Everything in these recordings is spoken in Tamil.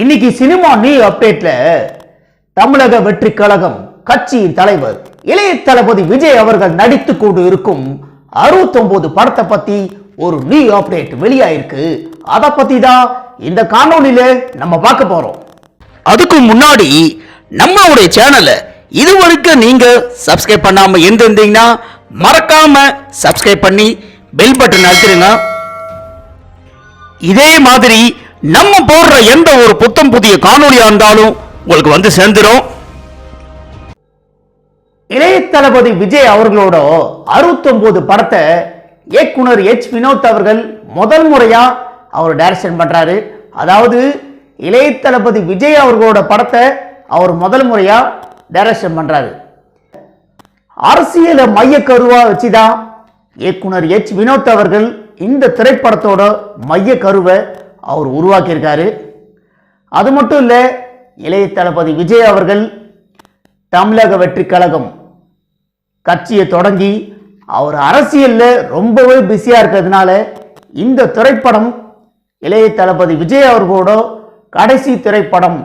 இன்னைக்கு சினிமா நீ அப்டேட்ல தமிழக வெற்றி கழகம் கட்சியின் தலைவர் இளைய தளபதி விஜய் அவர்கள் நடித்து கொண்டு இருக்கும் 69 படத்தை பத்தி ஒரு நீ அப்டேட் வெளியாயிருக்கு. அத பத்தி தான் இந்த காணொலியில நம்ம பார்க்க போறோம். அதுக்கு முன்னாடி நம்மளுடைய சேனலை இதுவரைக்கும் நீங்க சப்ஸ்கிரைப் பண்ணாம இருந்திருந்தீங்கன்னா மறக்காம சப்ஸ்கிரைப் பண்ணி பெல் பட்டன் அழுத்திருங்க. இதே மாதிரி நம்ம போடுற எந்த ஒரு புத்தம் புதிய காணொலியா இருந்தாலும் உங்களுக்கு வந்து சேர்ந்துடும் இளைய தளபதி விஜய் அவர்களோட 69 படத்தை இயக்குனர் எச். வினோத் அவர்கள் முதல் முறையா அவர் டைரக்ஷன் பண்றாரு. அதாவது இளைய தளபதி விஜய் அவர்களோட படத்தை அவர் முதல் முறையா டைரக்ஷன் பண்றாரு. அரசியலை மையக்கருவா வச்சுதான் இயக்குனர் எச். வினோத் அவர்கள் இந்த திரைப்படத்தோட மைய கருவை அவர் உருவாக்கியிருக்காரு. அது மட்டும் இல்லை இளைய தளபதி விஜய் அவர்கள் தமிழக வெற்றி கழகம் கட்சியை தொடங்கி அவர் அரசியலில் ரொம்பவே பிஸியாக இருக்கிறதுனால இந்த திரைப்படம் இளைய தளபதி விஜய் அவர்களோட கடைசி திரைப்படம்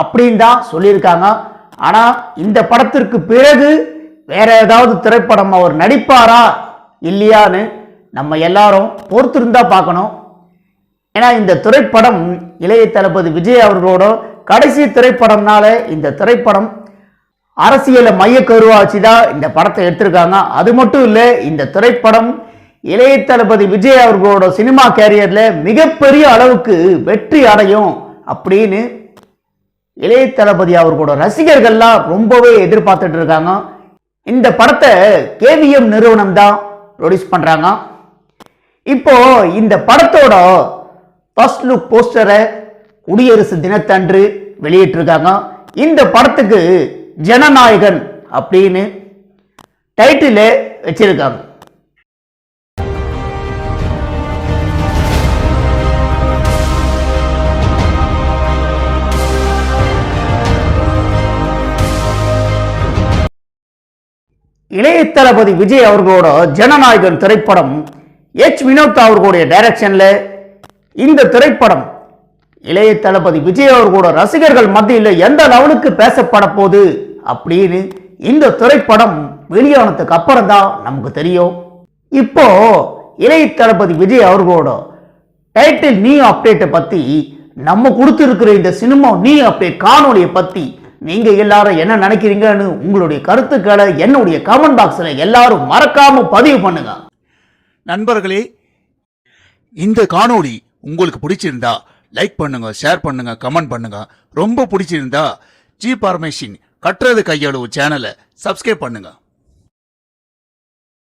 அப்படின்னு தான் சொல்லியிருக்காங்க. ஆனால் இந்த படத்திற்கு பிறகு வேற ஏதாவது திரைப்படம் அவர் நடிப்பாரா இல்லையான்னு நம்ம எல்லாரும் பொறுத்திருந்தா பார்க்கணும். ஏன்னா இந்த திரைப்படம் இளைய தளபதி விஜய் அவர்களோட கடைசி திரைப்படம்னால இந்த திரைப்படம் அரசியலை மையக்கருவா வச்சு தான் இந்த படத்தை எடுத்திருக்காங்க. அது மட்டும் இல்லை இந்த திரைப்படம் இளைய தளபதி விஜய் அவர்களோட சினிமா கேரியரில் மிகப்பெரிய அளவுக்கு வெற்றி அடையும் அப்படின்னு இளைய தளபதி அவர்களோட ரசிகர்கள்லாம் ரொம்பவே எதிர்பார்த்துட்டு இருக்காங்க. இந்த படத்தை கேவிஎம் நிறுவனம் தான் ப்ரொடியூஸ் பண்ணுறாங்க இப்போ இந்த படத்தோட ஃபர்ஸ்ட் லுக் போஸ்டரை குடியரசு தினத்தன்று வெளியிட்டிருக்காங்க. இந்த படத்துக்கு ஜனநாயகன் அப்படின்னு டைட்டில் வச்சிருக்காங்க. இளைய தளபதி விஜய் அவர்களோட ஜனநாயகன் திரைப்படம் எச் வினோத் அவர்களுடைய டைரக்ஷனில் இந்த திரைப்படம் இளைய தளபதி விஜய் அவர்களோட ரசிகர்கள் மத்தியில் எந்த லெவலுக்கு பேசப்பட போகுது அப்படின்னு இந்த திரைப்படம் வெளியானதுக்கு அப்புறம் தான் நமக்கு தெரியும். இப்போ இளைய தளபதி விஜய் அவர்களோட டைட்டில் நீ அப்டேட்டை பற்றி நம்ம கொடுத்துருக்கிற இந்த சினிமா நீ அப்டேட் காணொலியை பற்றி நீங்கள் எல்லாரும் என்ன நினைக்கிறீங்கன்னு உங்களுடைய கருத்துக்களை என்னுடைய கமெண்ட் பாக்ஸில் எல்லாரும் மறக்காமல் பதிவு பண்ணுங்க. நண்பர்களே இந்த காணொளி உங்களுக்கு பிடிச்சிருந்தா லைக் பண்ணுங்க ஷேர் பண்ணுங்க கமெண்ட் பண்ணுங்க. ரொம்ப பிடிச்சிருந்தா ஜி பார்மேஷின் கட்டுறது கையளவு சேனலை சப்ஸ்கிரைப் பண்ணுங்கள்